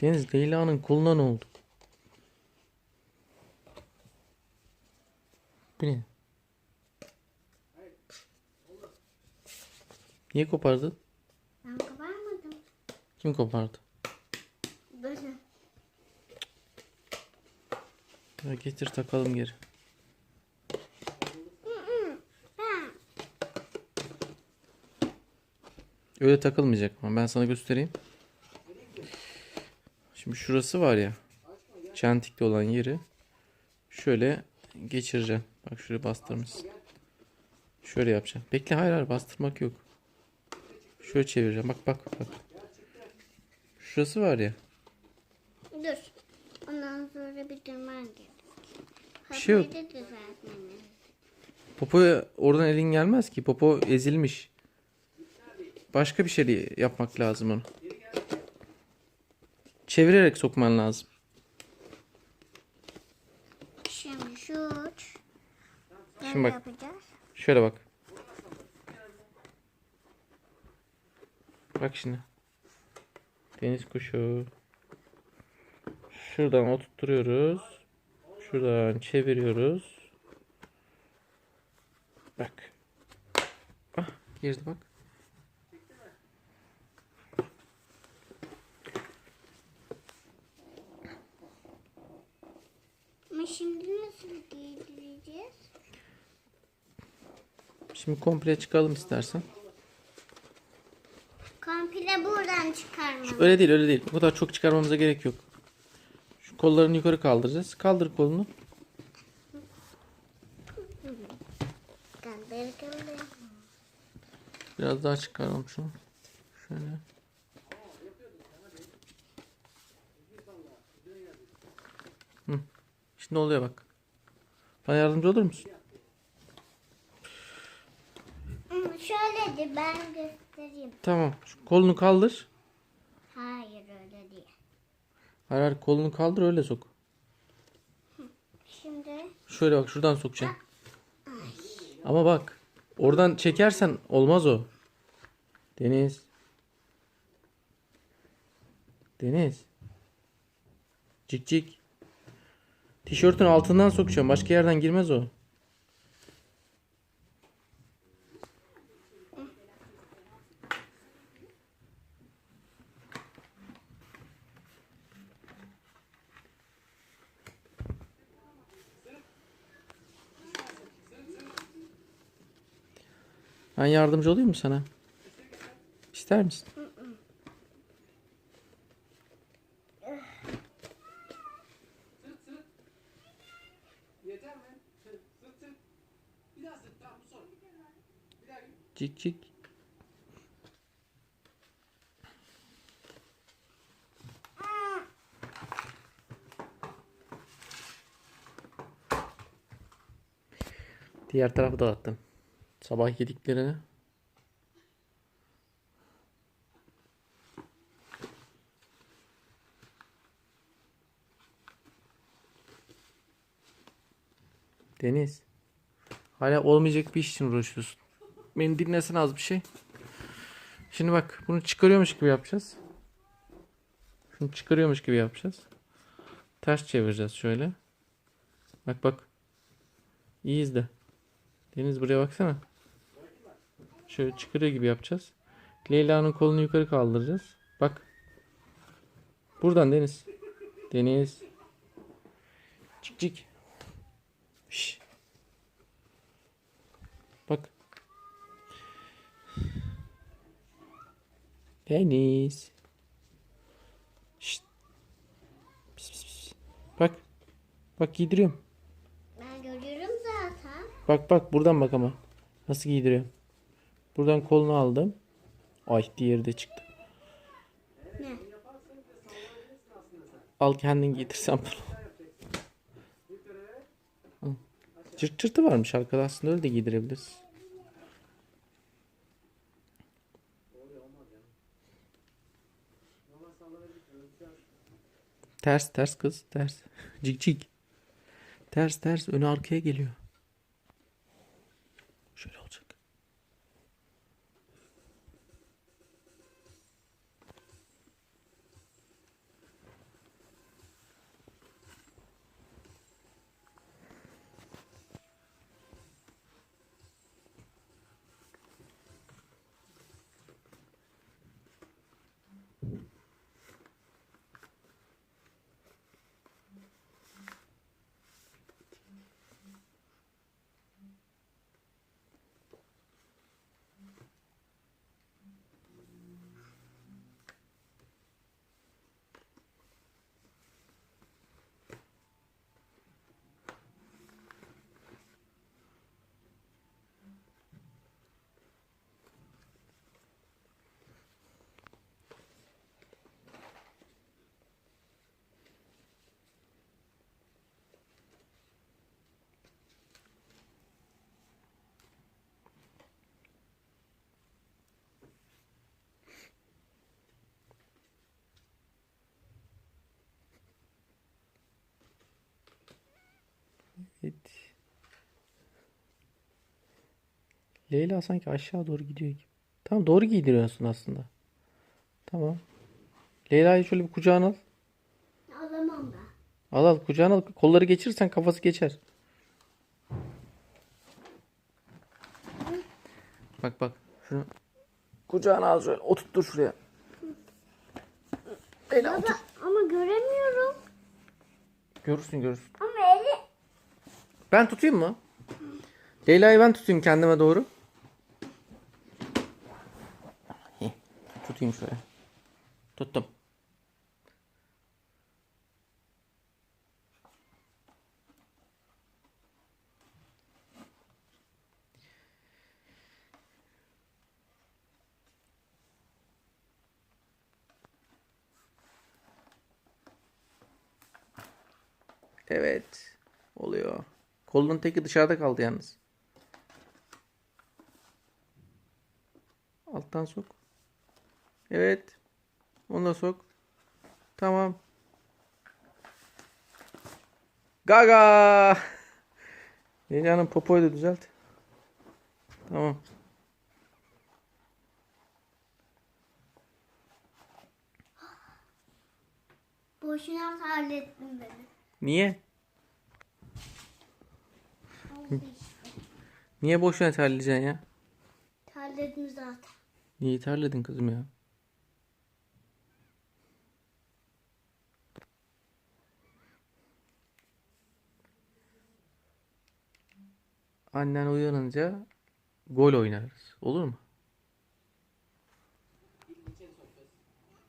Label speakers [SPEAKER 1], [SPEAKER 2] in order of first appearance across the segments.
[SPEAKER 1] Deniz Leyla'nın koluna ne oldu? Bu ne? Niye kopardın?
[SPEAKER 2] Ben kabarmadım.
[SPEAKER 1] Kim kopardı?
[SPEAKER 2] Böyle.
[SPEAKER 1] Ya getir takalım geri. Öyle takılmayacak ama ben sana göstereyim. Şimdi şurası var ya. Çentikli olan yeri. Şöyle geçireceğim. Bak şuraya bastırmışsın. Şöyle yapacağım. Bekle hayır hayır bastırmak yok. Şöyle çevireceğim. Bak bak bak. Şurası var ya.
[SPEAKER 2] Dur. Ondan sonra bir durman gerek.
[SPEAKER 1] Bir şey yok. Popoya oradan elin gelmez ki. Popo ezilmiş. Başka bir şey yapmak lazım onu. Çevirerek sokman lazım.
[SPEAKER 2] Şimdi şu uç.
[SPEAKER 1] Şimdi bak.
[SPEAKER 2] yapacağız?
[SPEAKER 1] Şöyle bak. Bak şimdi. Deniz kuşu. Şuradan oturtuyoruz. Şuradan çeviriyoruz. Bak. Ah girdi bak.
[SPEAKER 2] Şimdi nasıl giydireceğiz?
[SPEAKER 1] Şimdi komple çıkalım istersen.
[SPEAKER 2] Komple buradan çıkarmamız.
[SPEAKER 1] Öyle değil öyle değil. Bu kadar çok çıkarmamıza gerek yok. Şu kollarını yukarı kaldıracağız. Kaldır kolunu. Biraz daha çıkaralım şunu. Şöyle. Hı. Şimdi oluyor bak. Bana yardımcı olur musun?
[SPEAKER 2] Şöyle de ben göstereyim.
[SPEAKER 1] Tamam. Şu kolunu kaldır.
[SPEAKER 2] Hayır öyle değil.
[SPEAKER 1] Hayır, hayır kolunu kaldır öyle sok.
[SPEAKER 2] Şimdi
[SPEAKER 1] Şöyle bak şuradan sokacaksın. Ama bak. Oradan çekersen olmaz o. Deniz. Deniz. Cik cik. Tişörtün altından sokacağım. Başka yerden girmez o. Ben yardımcı olayım mı sana? İster misin? Cik cik. Diğer tarafı dağıttım. Sabah yediklerini. Deniz. Hala olmayacak bir iş için uğraşıyorsun. Beni dinlesene az bir şey. Şimdi bak bunu çıkarıyormuş gibi yapacağız. Şunu çıkarıyormuş gibi yapacağız. Ters çevireceğiz şöyle. Bak bak. İyi izle. Deniz buraya baksana. Şöyle çıkarıyor gibi yapacağız. Leyla'nın kolunu yukarı kaldıracağız. Bak. Buradan Deniz. Deniz. Çık çık. Bak. Deniz. Şşt. Pis, pis, pis. Bak. Bak giydiriyorum.
[SPEAKER 2] ben görüyorum zaten.
[SPEAKER 1] Bak bak buradan bak ama. Nasıl giydiriyorum. Buradan kolunu aldım. Ay diğeri de çıktı.
[SPEAKER 2] Ne?
[SPEAKER 1] Al kendin giydirsen bunu. Çırt çırtı varmış arkada aslında öyle de giydirebiliriz. Ters ters kız ters. Cik cik. Ters ters önü arkaya geliyor. Şöyle olacak. Git. Leyla sanki aşağı doğru gidiyor gibi. Tamam doğru giydiriyorsun aslında. Tamam. Leyla'yı şöyle bir kucağına al.
[SPEAKER 2] Alamam ben.
[SPEAKER 1] Al al kucağına al. Kolları geçirirsen kafası geçer. Bak bak. Şunu kucağına al şöyle. Oturttur şuraya. Leyla otur.
[SPEAKER 2] Ama göremiyorum.
[SPEAKER 1] Görürsün görürsün.
[SPEAKER 2] Ama
[SPEAKER 1] Ben tutayım mı? Leyla'yı ben tutayım kendime doğru. Tutayım şöyle. Tuttum. Evet. Oluyor. Kolunun teki dışarıda kaldı yalnız. Alttan sok. Evet. Onu da sok. Tamam. Gaga. Leyla'nın popoyu da düzelt. Tamam.
[SPEAKER 2] boşuna terlettin beni.
[SPEAKER 1] Niye?
[SPEAKER 2] Oldu işte.
[SPEAKER 1] Niye boşuna terleyeceksin ya?
[SPEAKER 2] Terledim zaten.
[SPEAKER 1] Niye terledin kızım ya? Annen uyanınca gol oynarız. Olur mu?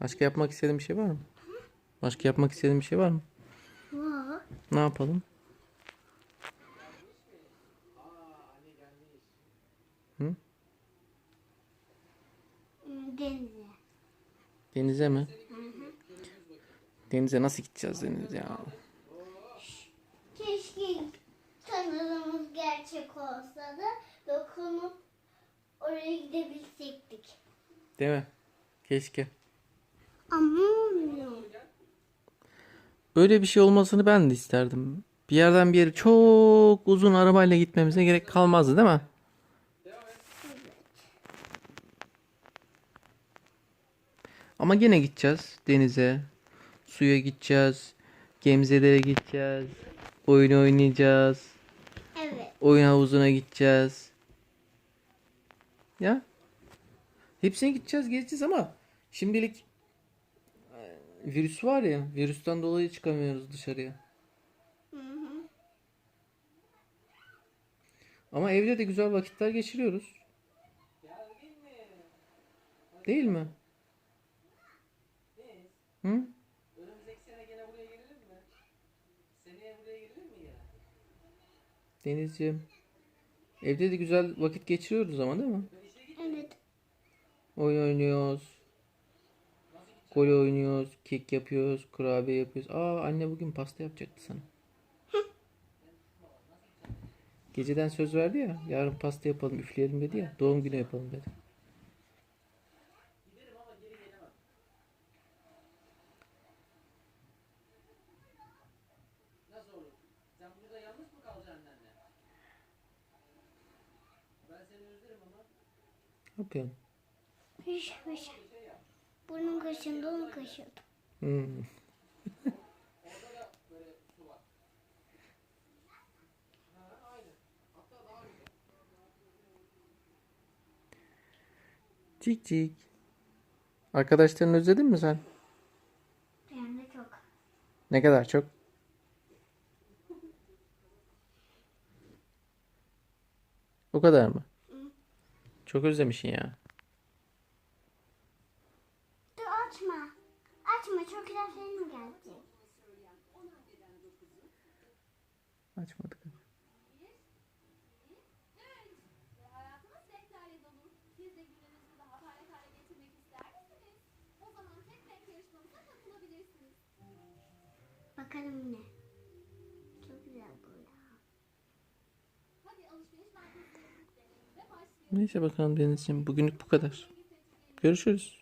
[SPEAKER 1] Başka yapmak istediğin bir şey var mı? Başka yapmak istediğin bir şey var mı?
[SPEAKER 2] Var.
[SPEAKER 1] Ne yapalım?
[SPEAKER 2] Hmm, Denize.
[SPEAKER 1] Denize mi? Denize nasıl gideceğiz deniz ya?
[SPEAKER 2] Keşke tanrımız gerçek olsa da dokunup oraya gidebilseydik.
[SPEAKER 1] Değil mi? Keşke.
[SPEAKER 2] Ama olmuyor.
[SPEAKER 1] Öyle bir şey olmasını ben de isterdim. Bir yerden bir yere çok uzun arabayla gitmemize gerek kalmazdı değil mi? Ama gene gideceğiz denize, suya gideceğiz, gemzelere gideceğiz, oyun oynayacağız,
[SPEAKER 2] Evet.
[SPEAKER 1] oyun havuzuna gideceğiz. Ya? Hepsine gideceğiz, gezeceğiz ama şimdilik e, virüs var ya, virüsten dolayı çıkamıyoruz dışarıya.
[SPEAKER 2] Hı hı.
[SPEAKER 1] Ama evde de güzel vakitler geçiriyoruz. Değil mi? Hı?
[SPEAKER 3] Önümüzdeki sene gene buraya gelelim mi? Seneye buraya gelelim mi gene?
[SPEAKER 1] Denizciğim. Evde de güzel vakit geçiriyoruz ama değil mi?
[SPEAKER 2] Evet.
[SPEAKER 1] Oyun oynuyoruz. Gol oynuyoruz. Kek yapıyoruz. Kurabiye yapıyoruz. Aa anne bugün pasta yapacaktı sana. Geceden söz verdi ya. Yarın pasta yapalım üfleyelim dedi ya. Doğum günü yapalım dedi.
[SPEAKER 3] Giderim ama geri gelemem. Nasıl olur? Sen burada yalnız mı kalacaksın annenle? Ben seni özlerim ama.
[SPEAKER 1] Ne yapıyorsun?
[SPEAKER 2] Hış hış. Burnum kaşındı onu kaşırdım.
[SPEAKER 1] Hmm. Cik cik. Arkadaşlarını özledin mi sen?
[SPEAKER 2] Hem de çok.
[SPEAKER 1] Ne kadar çok? O kadar mı? Çok özlemişsin ya.
[SPEAKER 2] Dur açma. Açma çok güzel film gelecek.
[SPEAKER 1] Açmadık.
[SPEAKER 4] Hayatınız renklerle
[SPEAKER 1] Neyse bakalım Denizciğim. Bugünlük bu kadar. Görüşürüz.